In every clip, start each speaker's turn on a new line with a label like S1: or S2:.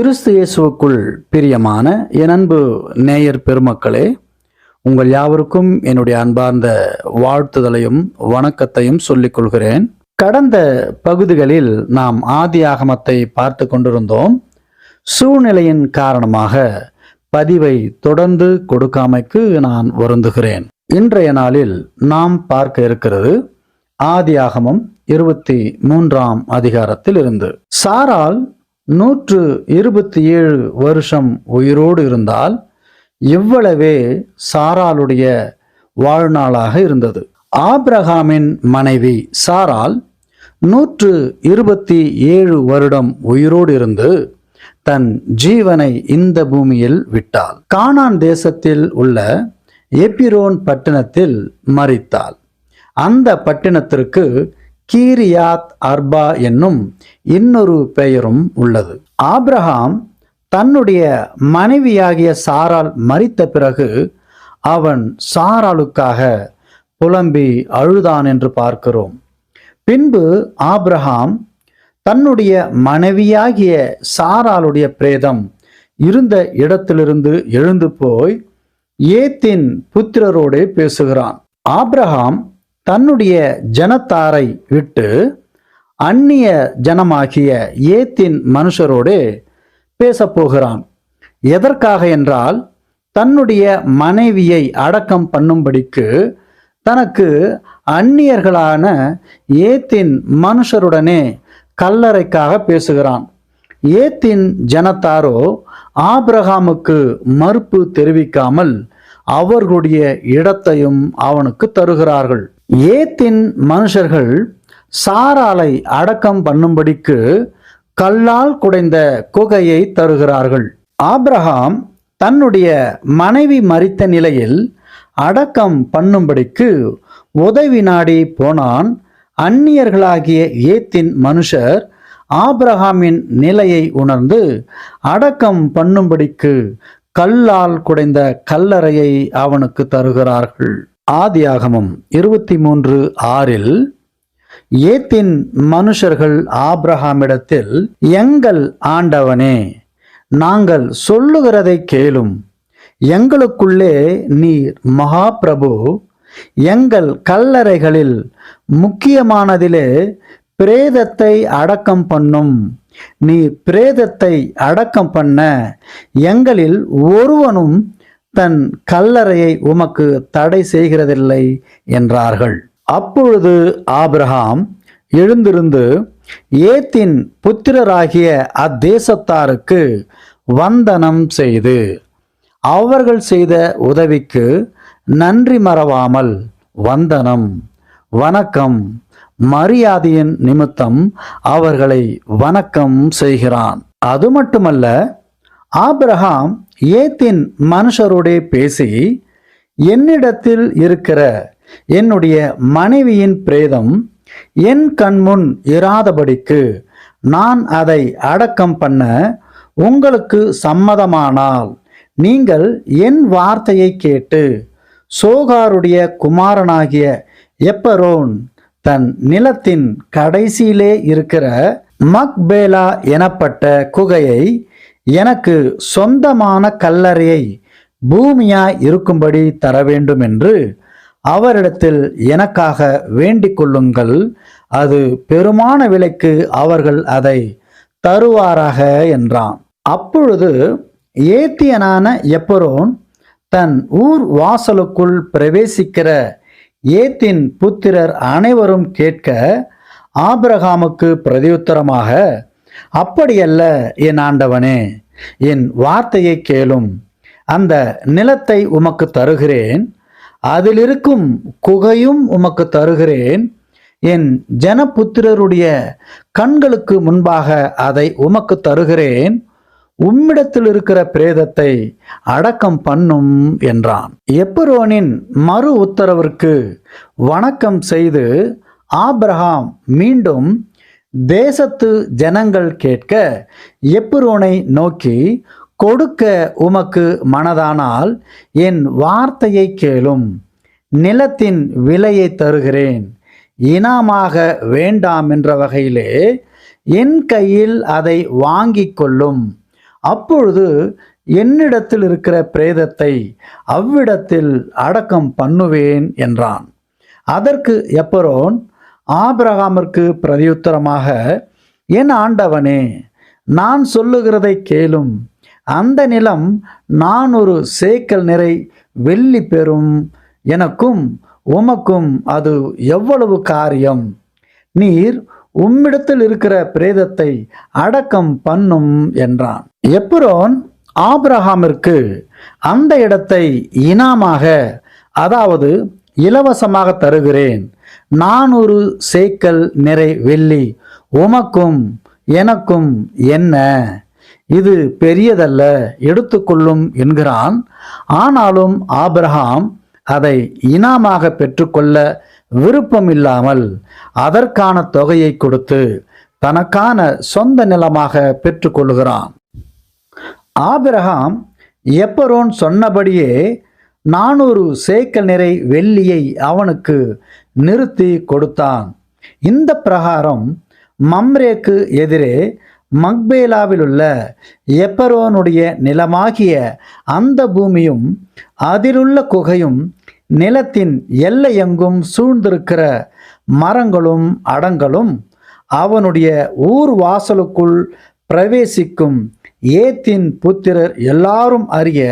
S1: கிறிஸ்து இயேசுவுக்குள் பிரியமான என் அன்பு நேயர் பெருமக்களே உங்கள் யாவருக்கும் என்னுடைய அன்பார்ந்த வாழ்த்துதலையும் வணக்கத்தையும் சொல்லிக் கொள்கிறேன். கடந்த பகுதிகளில் நாம் ஆதி ஆகமத்தை பார்த்து கொண்டிருந்தோம். சூழ்நிலையின் காரணமாக பதிவை தொடர்ந்து கொடுக்காமைக்கு நான் வருந்துகிறேன். இன்றைய நாளில் நாம் பார்க்க இருக்கிறது ஆதி ஆகமம் இருபத்தி மூன்றாம் அதிகாரத்தில் இருந்து சாரால் நூற்று இருபத்தி ஏழு வருஷம் உயிரோடு இருந்தால் இவ்வளவே சாராளுடைய வாழ்நாளாக இருந்தது. ஆப்ரஹாமின் மனைவி சாரால் நூற்று இருபத்தி ஏழு வருடம் உயிரோடு இருந்து தன் ஜீவனை இந்த பூமியில் விட்டாள். கானான் தேசத்தில் உள்ள எபிரோன் பட்டணத்தில் மறித்தாள் அந்த பட்டணத்திற்கு கீரியாத் அர்பா என்னும் இன்னொரு பெயரும் உள்ளது. ஆப்ரஹாம் தன்னுடைய மனைவியாகிய சாரால் மறித்த பிறகு அவன் சாராளுக்காக புலம்பி அழுதான் என்று பார்க்கிறோம். பின்பு ஆப்ரஹாம் தன்னுடைய மனைவியாகிய சாராளுடைய பிரேதம் இருந்த இடத்திலிருந்து எழுந்து போய் ஏத்தின் புத்திரரோடு பேசுகிறான். ஆப்ரஹாம் தன்னுடைய ஜனத்தாரை விட்டு அந்நிய ஜனமாகிய ஏத்தின் மனுஷரோடு பேசப்போகிறான் எதற்காக என்றால் தன்னுடைய மனைவியை அடக்கம் பண்ணும்படிக்கு தனக்கு அந்நியர்களான ஏத்தின் மனுஷருடனே கல்லறைக்காக பேசுகிறான். ஏத்தின் ஜனத்தாரோ ஆபிரகாமுக்கு மறுப்பு தெரிவிக்காமல் அவர்களுடைய இடத்தையும் அவனுக்கு தருகிறார்கள். ஏத்தின் மனுஷர்கள் சாராலை அடக்கம் பண்ணும்படிக்கு கல்லால் குடைந்த குகையை தருகிறார்கள். ஆப்ரஹாம் தன்னுடைய மனைவி மறித்த நிலையில் அடக்கம் பண்ணும்படிக்கு உதவி நாடி போனான். அந்நியர்களாகிய ஏத்தின் மனுஷர் ஆப்ரஹாமின் நிலையை உணர்ந்து அடக்கம் பண்ணும்படிக்கு கல்லால் குடைந்த கல்லறையை அவனுக்கு தருகிறார்கள். ஆதியாகமம் இருபத்தி மூன்று ஆறில் ஏத்தின் மனுஷர்கள் ஆப்ரஹாமிடத்தில் எங்கள் ஆண்டவனே நாங்கள் சொல்லுகிறதை கேளும். எங்களுக்குள்ளே நீர் மகாபிரபு. எங்கள் கல்லறைகளில் முக்கியமானதிலே பிரேதத்தை அடக்கம் பண்ணும். நீ பிரேதத்தை அடக்கம் பண்ண எங்களில் ஒருவனும் தன் கல்லறையை உமக்கு தடை செய்கிறதில்லை என்றார்கள். அப்பொழுது ஆபிரகாம் எழுந்திருந்து ஏத்தின் புத்திரராகிய அத்தேசத்தாருக்கு வந்தனம் செய்து அவர்கள் செய்த உதவிக்கு நன்றி மறவாமல் வந்தனம் வணக்கம் மரியாதையின் நிமித்தம் அவர்களை வணக்கம் செய்கிறான். அது மட்டுமல்ல ஆபிரகாம் ஏத்தின் மனுஷரோடே பேசி என்னிடத்தில் இருக்கிற என்னுடைய மனைவியின் பிரேதம் என் கண்முன் இராதபடிக்கு நான் அதை அடக்கம் பண்ண உங்களுக்கு சம்மதமானால் நீங்கள் என் வார்த்தையை கேட்டு சோகாருடைய குமாரனாகிய எப்பரோன் தன் நிலத்தின் கடைசியிலே இருக்கிற மக்பேலா எனப்பட்ட குகையை எனக்கு சொந்தமான கல்லறையை பூமியாய் இருக்கும்படி தர வேண்டும் என்று அவரிடத்தில் எனக்காக வேண்டிக் கொள்ளுங்கள். அது பெருமான விலைக்கு அவர்கள் அதை தருவாராக என்றான். அப்பொழுது ஏத்தியனான எப்பரோன் தன் ஊர் வாசலுக்குள் பிரவேசிக்கிற ஏத்தின் புத்திரர் அனைவரும் கேட்க ஆபிரகாமுக்கு பிரதியுத்தரமாக அப்படியல்ல என் ஆண்டவனே என் வார்த்தையை கேளும். அந்த நிலத்தை உமக்கு தருகிறேன். அதில் இருக்கும் குகையும் உமக்கு தருகிறேன். என் ஜனபுத்திரருடைய கண்களுக்கு முன்பாக அதை உமக்கு தருகிறேன். உம்மிடத்தில் இருக்கிற பிரேதத்தை அடக்கம் பண்ணும் என்றான். எப்பரோனின் மறு உத்தரவிற்கு வணக்கம் செய்து ஆப்ரஹாம் மீண்டும் தேசத்து ஜனங்கள் கேட்க எப்புரோனை நோக்கி கொடுக்க உமக்கு மனதானால் என் வார்த்தையை கேளும். நிலத்தின் விலையை தருகிறேன். இனாமாக வேண்டாம் என்ற வகையிலே என் கையில் அதை வாங்கி கொள்ளும். அப்பொழுது என்னிடத்தில் இருக்கிற பிரேதத்தை அவ்விடத்தில் அடக்கம் பண்ணுவேன் என்றான். அதற்கு எப்பரோன் ஆபிரகாமிற்கு பிரதியுத்தரமாக என் ஆண்டவனே நான் சொல்லுகிறதை கேளும். அந்த நிலம் நான் ஒரு சேக்கல் நிறை வெள்ளி பெறும். எனக்கும் உமக்கும் அது எவ்வளவு காரியம்? நீர் உம்மிடத்தில் இருக்கிற பிரேதத்தை அடக்கம் பண்ணும் என்றான். எப்புரோன் ஆபிரஹாமிற்கு அந்த இடத்தை இனாமாக அதாவது இலவசமாக தருகிறேன். நான் ஒரு சேக்கல் நிறை வெள்ளி உமக்கும் எனக்கும் என்ன? இது பெரியதல்ல எடுத்துக்கொள்ளும் என்கிறான். ஆனாலும் ஆபிரகாம் அதை இனாமாக பெற்றுக்கொள்ள விருப்பமில்லாமல் அதற்கான தொகையை கொடுத்து தனக்கான சொந்த நிலமாக பெற்றுக்கொள்கிறான் ஆபிரகாம் எப்பரோன் சொன்னபடியே நானூறு சேக்கல் நிறை வெள்ளியை அவனுக்கு நிறுத்தி கொடுத்தான். இந்த பிரகாரம் மம்ரேக்கு எதிரே மக்பேலாவில் உள்ள எப்பரோனுடைய நிலமாகிய அந்த பூமியும் அதிலுள்ள குகையும் நிலத்தின் எல்லையெங்கும் சூழ்ந்திருக்கிற மரங்களும் அடங்களும் அவனுடைய ஊர் வாசலுக்குள் பிரவேசிக்கும் ஏத்தின் புத்திரர் எல்லாரும் அறிய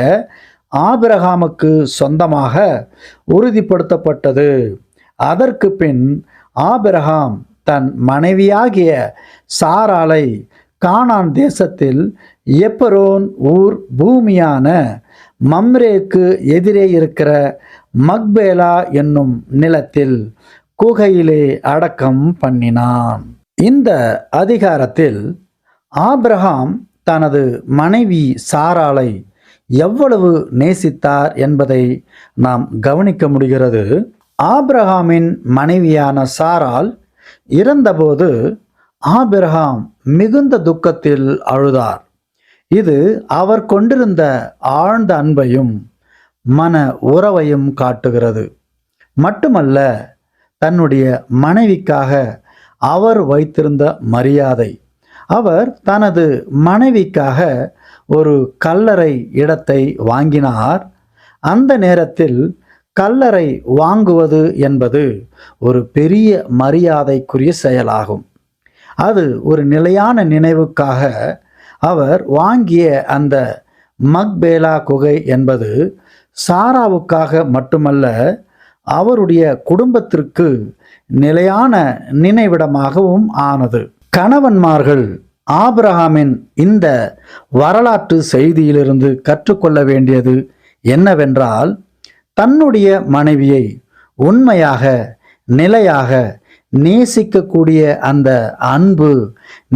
S1: ஆபிரகாமுக்கு சொந்தமாக உறுதிப்படுத்தப்பட்டது. அதற்கு பின் ஆபிரகாம் தன் மனைவியாகிய சாராலை கானான் தேசத்தில் எப்பரோன் ஊர் பூமியான மம்ரேக்கு எதிரே இருக்கிற மக்பேலா என்னும் நிலத்தில் குகையிலே அடக்கம் பண்ணினான். இந்த அதிகாரத்தில் ஆப்ரஹாம் தனது மனைவி சாராலை எவ்வளவு நேசித்தார் என்பதை நாம் கவனிக்க முடிகிறது. ஆப்ரஹாமின் மனைவியான சாரால் இறந்தபோது ஆபிரகாம் மிகுந்த துக்கத்தில் அழுதார். இது அவர் கொண்டிருந்த ஆழ்ந்த அன்பையும் மன உறவையும் காட்டுகிறது. மட்டுமல்ல தன்னுடைய மனைவிக்காக அவர் வைத்திருந்த மரியாதை. அவர் தனது மனைவிக்காக ஒரு கல்லறை இடத்தை வாங்கினார். அந்த நேரத்தில் கல்லறை வாங்குவது என்பது ஒரு பெரிய மரியாதைக்குரிய செயலாகும். அது ஒரு நிலையான நினைவுக்காக அவர் வாங்கிய அந்த மக்பேலா குகை என்பது சாராவுக்காக மட்டுமல்ல அவருடைய குடும்பத்திற்கு நிலையான நினைவிடமாகவும் ஆனது. கணவன்மார்கள் ஆபிரஹாமின் இந்த வரலாற்று செய்தியிலிருந்து கற்றுக்கொள்ள வேண்டியது என்னவென்றால் தன்னுடைய மனைவியை உண்மையாக நிலையாக நேசிக்கக்கூடிய அந்த அன்பு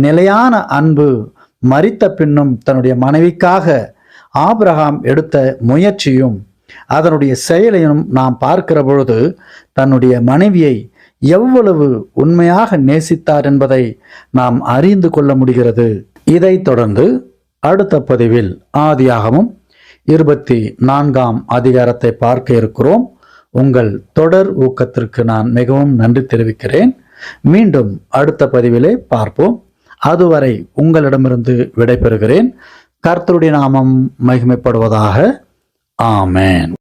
S1: நிலையான அன்பு மறித்த பின்னும் தன்னுடைய மனைவிக்காக ஆபிரகாம் எடுத்த முயற்சியும் அதனுடைய செயலையும் நாம் பார்க்கிற பொழுது தன்னுடைய மனைவியை எவ்வளவு உண்மையாக நேசித்தார் என்பதை நாம் அறிந்து கொள்ள முடிகிறது. இதைத் தொடர்ந்து அடுத்த பதிவில் ஆதியாகவும் இருபத்தி நான்காம் அதிகாரத்தை பார்க்க இருக்கிறோம். உங்கள் தொடர் ஊக்கத்திற்கு நான் மிகவும் நன்றி தெரிவிக்கிறேன். மீண்டும் அடுத்த பதிவிலே பார்ப்போம். அதுவரை உங்களிடமிருந்து விடைபெறுகிறேன். கர்த்தருடைய நாமம் மகிமைப்படுவதாக. ஆமேன்.